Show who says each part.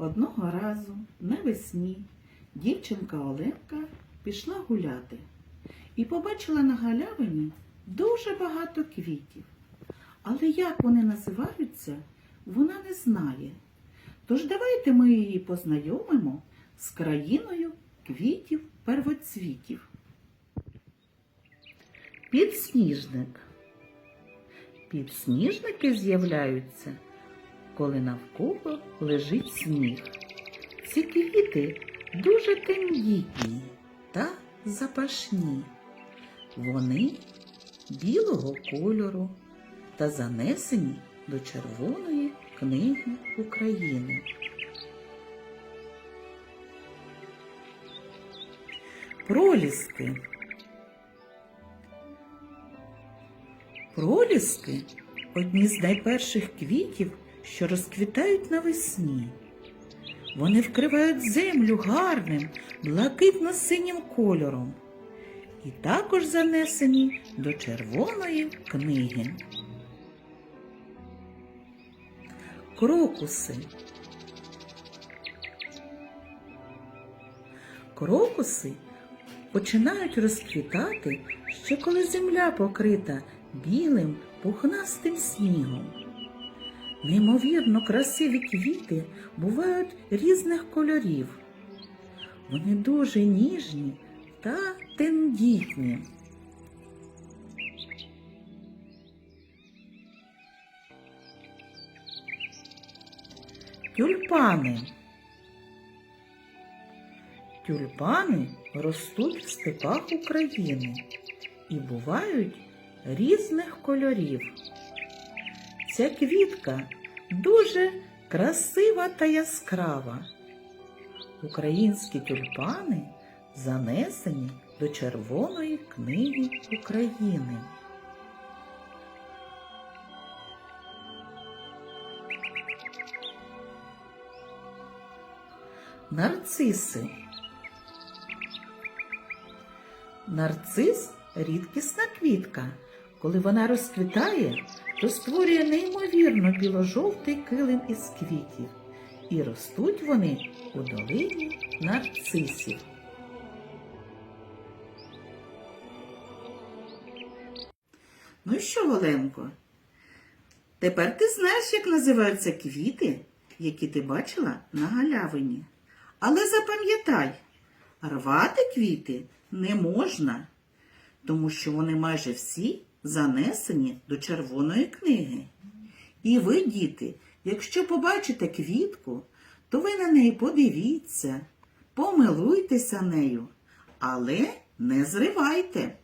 Speaker 1: Одного разу навесні дівчинка Оленка пішла гуляти і побачила на галявині дуже багато квітів. Але як вони називаються, вона не знає. Тож давайте ми її познайомимо з країною квітів первоцвітів. Підсніжник. Підсніжники з'являються, коли навколо лежить сніг. Ці квіти дуже тендітні та запашні. Вони білого кольору та занесені до Червоної книги України. Проліски. Проліски одні з найперших квітів, що розквітають навесні. Вони вкривають землю гарним, блакитно-синім кольором і також занесені до червоної книги. Крокуси. Крокуси починають розквітати ще коли земля покрита білим пухнастим снігом. Неймовірно красиві квіти бувають різних кольорів. Вони дуже ніжні та тендітні. Тюльпани. Тюльпани ростуть в степах України і бувають різних кольорів. Ця квітка дуже красива та яскрава. Українські тюльпани занесені до Червоної книги України. Нарциси. Нарцис рідкісна квітка. Коли вона розквітає, то створює неймовірно біложовтий килим із квітів. І ростуть вони у долині нарцисів. Ну що, Оленко? Тепер ти знаєш, як називаються квіти, які ти бачила на галявині. Але запам'ятай, рвати квіти не можна, тому що вони майже всі занесені до червоної книги. І ви, діти, якщо побачите квітку, то ви на неї подивіться, помилуйтеся нею, але не зривайте.